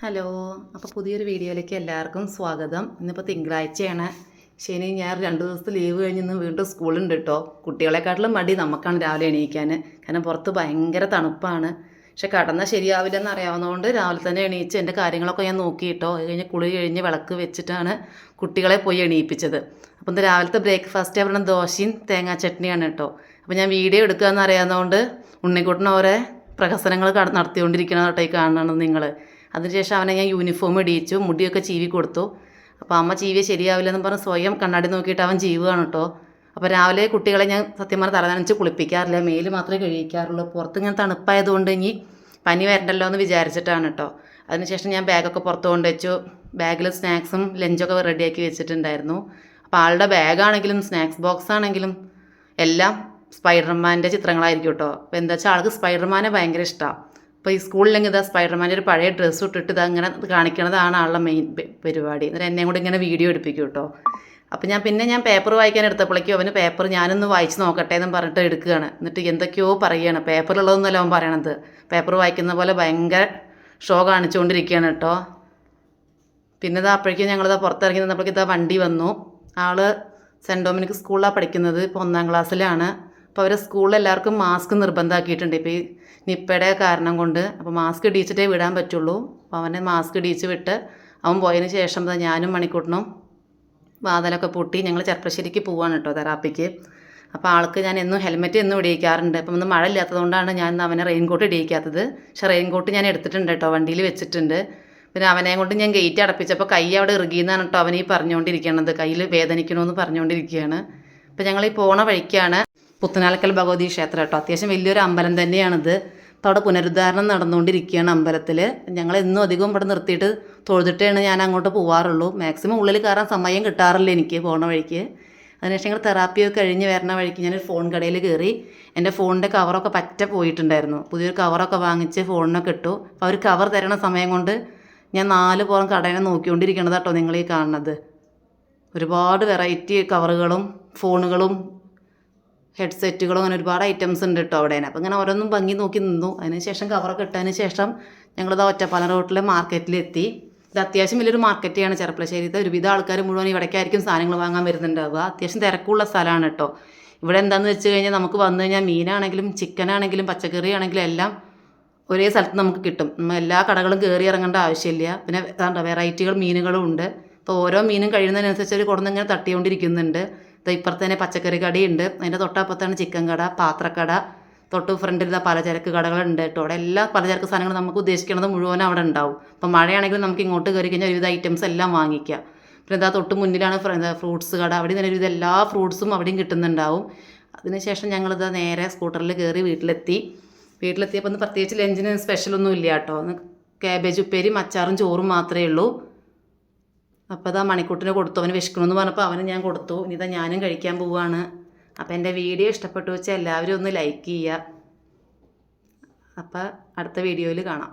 Hello അപ്പോൾ പുതിയൊരു വീഡിയോയിലേക്ക് എല്ലാവർക്കും സ്വാഗതം. ഇന്നിപ്പോൾ തിങ്കളാഴ്ചയാണ്. ശനി ഞാൻ രണ്ട് ദിവസത്തെ ലീവ് കഴിഞ്ഞ് വീണ്ടും സ്കൂളുണ്ട് കേട്ടോ കുട്ടികളെക്കാട്ടിലും മടി നമുക്കാണ് രാവിലെ എണീക്കാൻ. കാരണം പുറത്ത് ഭയങ്കര തണുപ്പാണ്. പക്ഷെ കടന്നാൽ ശരിയാവില്ലെന്ന് അറിയാവുന്നതുകൊണ്ട് രാവിലെ തന്നെ എണീച്ച് എന്റെ കാര്യങ്ങളൊക്കെ ഞാൻ നോക്കി കേട്ടോ അത് കഴിഞ്ഞ് കുളി കഴിഞ്ഞ് വിളക്ക് വെച്ചിട്ടാണ് കുട്ടികളെ പോയി എണീപ്പിച്ചത്. അപ്പോൾ ഇന്ന് രാവിലത്തെ ബ്രേക്ക്ഫാസ്റ്റ് അവരുടെ ദോശയും തേങ്ങാ ചട്നിയാണ് കേട്ടോ അപ്പോൾ ഞാൻ വീഡിയോ എടുക്കുക എന്നറിയാവുന്നതുകൊണ്ട് ഉണ്ണിക്കുട്ടൻ പ്രഹസനങ്ങൾ നടത്തിക്കൊണ്ടിരിക്കണം കേട്ടോ ഈ കാണണം നിങ്ങൾ അതിനുശേഷം അവനെ ഞാൻ യൂണിഫോം ഇടിയിച്ചു മുടിയൊക്കെ ചീവി കൊടുത്തു. അപ്പോൾ അമ്മ ചീവിയ ശരിയാവില്ലെന്ന് പറഞ്ഞ് സ്വയം കണ്ണാടി നോക്കിയിട്ട് അവൻ ചീവുകയാണ് കേട്ടോ അപ്പോൾ രാവിലെ കുട്ടികളെ ഞാൻ സത്യം പറഞ്ഞാൽ തലനനച്ച് കുളിപ്പിക്കാറില്ല മേൽ മാത്രമേ കഴിക്കാറുള്ളൂ പുറത്ത് ഇങ്ങനെ തണുപ്പായതുകൊണ്ട് ഇനി പനി വരണ്ടല്ലോ എന്ന് വിചാരിച്ചിട്ടാണ് കേട്ടോ അതിനുശേഷം ഞാൻ ബാഗൊക്കെ പുറത്ത് കൊണ്ട് വെച്ചു ബാഗിൽ സ്നാക്സും ലഞ്ചൊക്കെ റെഡിയാക്കി വെച്ചിട്ടുണ്ടായിരുന്നു. അപ്പോൾ ആളുടെ ബാഗാണെങ്കിലും സ്നാക്സ് ബോക്സ് ആണെങ്കിലും എല്ലാം സ്പൈഡർമാന്റെ ചിത്രങ്ങളായിരിക്കും കേട്ടോ അപ്പോൾ എന്താ വെച്ചാൽ ആൾക്ക് സ്പൈഡർമാനെ ഭയങ്കര ഇഷ്ടമാണ് അപ്പോൾ ഈ സ്കൂളിലെങ്കിൽ ഇതാ സ്പൈഡർമാന്റെ ഒരു പഴയ ഡ്രസ്സ് ഇട്ടിട്ട് ഇത് അങ്ങനെ കാണിക്കണതാണ് ആളുടെ മെയിൻ പരിപാടി. എന്നിട്ട് എന്നെയും കൂടി ഇങ്ങനെ വീഡിയോ എടുപ്പിക്കും കേട്ടോ. അപ്പോൾ ഞാൻ പിന്നെ ഞാൻ പേപ്പർ വായിക്കാൻ എടുത്തപ്പോഴേക്കും അവന് പേപ്പർ ഞാനൊന്ന് വായിച്ച് നോക്കട്ടെ എന്നും പറഞ്ഞിട്ട് എടുക്കുകയാണ്. എന്നിട്ട് എന്തൊക്കെയോ പറയുകയാണ്. പേപ്പറിലുള്ളതൊന്നുമല്ല അവൻ പറയണത്. പേപ്പർ വായിക്കുന്ന പോലെ ഭയങ്കര ഷോ കാണിച്ചുകൊണ്ടിരിക്കുകയാണ് കേട്ടോ. പിന്നെ ഇതാ അപ്പോഴേക്കും ഞങ്ങളിതാ പുറത്തിറങ്ങി നിന്നപ്പോഴേക്കും ഇതാ വണ്ടി വന്നു. ആൾ സെന്റ് ഡൊമിനിക് സ്കൂളിലാണ് പഠിക്കുന്നത്. ഇപ്പോൾ ഒന്നാം ക്ലാസ്സിലാണ് അപ്പോൾ അവരെ സ്കൂളിൽ എല്ലാവർക്കും മാസ്ക് നിർബന്ധമാക്കിയിട്ടുണ്ട് ഇപ്പോൾ ഈ നിപ്പയുടെ കാരണം കൊണ്ട് അപ്പോൾ മാസ്ക് ഇടിച്ചിട്ടേ വിടാൻ പറ്റുള്ളൂ. അപ്പോൾ അവനെ മാസ്ക് ഇടിച്ച് വിട്ട് അവൻ പോയതിന് ശേഷം ഞാനും മണിക്കൂട്ടനും വാതിലൊക്കെ പൂട്ടി ഞങ്ങൾ ചെർപ്പശ്ശേരിക്ക് പോവാണ് കേട്ടോ തെറാപ്പിക്ക്. അപ്പോൾ ആൾക്ക് ഞാൻ എന്നും ഹെൽമെറ്റ് എന്നും ഇടിയിക്കാറുണ്ട്. അപ്പം ഒന്ന് മഴ ഇല്ലാത്തതുകൊണ്ടാണ് ഞാൻ അവനെ റെയിൻകോട്ട് ഇടിയിക്കാത്തത്. പക്ഷേ റെയിൻകോട്ട് ഞാൻ എടുത്തിട്ടുണ്ട് കേട്ടോ വണ്ടിയിൽ വെച്ചിട്ടുണ്ട്. പിന്നെ അവനെ കൊണ്ട് ഞാൻ ഗേറ്റ് അടപ്പിച്ചപ്പോൾ കൈ അവിടെ ഇറുകിയെന്നാണ് കേട്ടോ അവനീ പറഞ്ഞുകൊണ്ടിരിക്കണത് കയ്യിൽ വേദനിക്കണമെന്ന് പറഞ്ഞുകൊണ്ടിരിക്കുകയാണ് അപ്പോൾ ഞങ്ങൾ ഈ പോണ വഴിക്കാണ് പുത്തനാലക്കൽ ഭഗവതി ക്ഷേത്രം കേട്ടോ. അത്യാവശ്യം വലിയൊരു അമ്പലം തന്നെയാണിത്. അപ്പോൾ അവിടെ പുനരുദ്ധാരണം നടന്നുകൊണ്ടിരിക്കുകയാണ് അമ്പലത്തിൽ ഞങ്ങൾ എന്നും അധികം ഇവിടെ നിർത്തിയിട്ട് തൊഴുതിട്ടാണ് ഞാൻ അങ്ങോട്ട് പോവാറുള്ളൂ. മാക്സിമം ഉള്ളിൽ കയറാൻ സമയം കിട്ടാറില്ല എനിക്ക് പോണ വഴിക്ക്. അതിനുശേഷം ഞങ്ങൾ തെറാപ്പിയൊക്കെ കഴിഞ്ഞ് വരുന്ന വഴിക്ക് ഞാനൊരു ഫോൺ കടയിൽ കയറി എന്റെ ഫോണിന്റെ കവറൊക്കെ പറ്റ പോയിട്ടുണ്ടായിരുന്നു. പുതിയൊരു കവറൊക്കെ വാങ്ങിച്ച് ഫോണിനൊക്കെ ഇട്ടു. അപ്പോൾ അവർ കവർ തരണ സമയം കൊണ്ട് ഞാൻ നാല് പുറം കടയിനെ നോക്കിക്കൊണ്ടിരിക്കണത് കേട്ടോ നിങ്ങൾ ഈ കാണുന്നത്. ഒരുപാട് വെറൈറ്റി കവറുകളും ഫോണുകളും ഹെഡ്സെറ്റുകളും അങ്ങനെ ഒരുപാട് ഐറ്റംസ് ഉണ്ട് കേട്ടോ അവിടെ അപ്പോൾ ഇങ്ങനെ ഓരോന്നും ഭംഗി നോക്കി നിന്നു. അതിന് ശേഷം കവറൊക്കെ ഇട്ടതിന് ശേഷം ഞങ്ങളിത് ഒറ്റപ്പാലം റോട്ടിലെ മാർക്കറ്റിലെത്തി ഇത് അത്യാവശ്യം വലിയൊരു മാർക്കറ്റാണ് ചെറുപ്പശ്ശേരിത്തെ ഒരുവിധ ആൾക്കാർ മുഴുവൻ ഇവിടേക്കായിരിക്കും സാധനങ്ങൾ വാങ്ങാൻ വരുന്നുണ്ടാവുക. അത്യാവശ്യം തിരക്കുള്ള സ്ഥലമാണ് കേട്ടോ ഇവിടെ എന്താണെന്ന് വെച്ച് കഴിഞ്ഞാൽ നമുക്ക് വന്നു കഴിഞ്ഞാൽ മീനാണെങ്കിലും ചിക്കനാണെങ്കിലും പച്ചക്കറി ആണെങ്കിലും എല്ലാം ഒരേ സ്ഥലത്ത് നമുക്ക് കിട്ടും. എല്ലാ കടകളും കയറി ഇറങ്ങേണ്ട ആവശ്യമില്ല. പിന്നെ വെറൈറ്റികൾ മീനുകളും ഉണ്ട്. അപ്പോൾ ഓരോ മീനും കഴിയുന്നതിനനുസരിച്ച് ഒരു കൊടുന്ന് ഇങ്ങനെ തട്ടിക്കൊണ്ടിരിക്കുന്നുണ്ട്. ഇപ്പുറത്ത് തന്നെ പച്ചക്കറി കടയുണ്ട്. അതിന്റെ തൊട്ടപ്പുറത്താണ് ചിക്കൻ കട പാത്രക്കട. തൊട്ട് ഫ്രണ്ടിൽ പലചരക്ക് കടകളുണ്ട് കേട്ടോ. അവിടെ എല്ലാ പലചരക്ക് സാധനങ്ങളും നമുക്ക് ഉദ്ദേശിക്കുന്നത് മുഴുവൻ അവിടെ ഉണ്ടാവും. അപ്പോൾ മഴയാണെങ്കിലും നമുക്ക് ഇങ്ങോട്ട് കയറി കഴിഞ്ഞാൽ ഒരുവിധ ഐറ്റംസ് എല്ലാം വാങ്ങിക്കാം. പിന്നെ എന്താ തൊട്ട് മുന്നിലാണ് ഫ്രൂട്ട്സ് കട. അവിടെ തന്നെ ഒരുവിധ എല്ലാ ഫ്രൂട്ട്സും അവിടെയും കിട്ടുന്നുണ്ടാവും. അതിനുശേഷം ഞങ്ങളിത് നേരെ സ്കൂട്ടറിൽ കയറി വീട്ടിലെത്തി. വീട്ടിലെത്തിയപ്പോൾ ഒന്ന് പ്രത്യേകിച്ച് ലഞ്ചിന് സ്പെഷ്യലൊന്നും ഇല്ല കേട്ടോ. ഒന്ന് കാബേജ് ഉപ്പേരിയും അച്ചാറും ചോറും മാത്രമേ ഉള്ളൂ. അപ്പോൾ അതാ മണിക്കൂട്ടിന് കൊടുത്തു അവന് വിശക്കണമെന്ന് പറഞ്ഞപ്പോൾ അവന് ഞാൻ കൊടുത്തു. ഇനി ഇതാ ഞാനും കഴിക്കാൻ പോവുകയാണ് അപ്പോൾ എന്റെ വീഡിയോ ഇഷ്ടപ്പെട്ടു വെച്ചാൽ എല്ലാവരും ഒന്ന് ലൈക്ക് ചെയ്യുക അപ്പോൾ അടുത്ത വീഡിയോയിൽ കാണാം.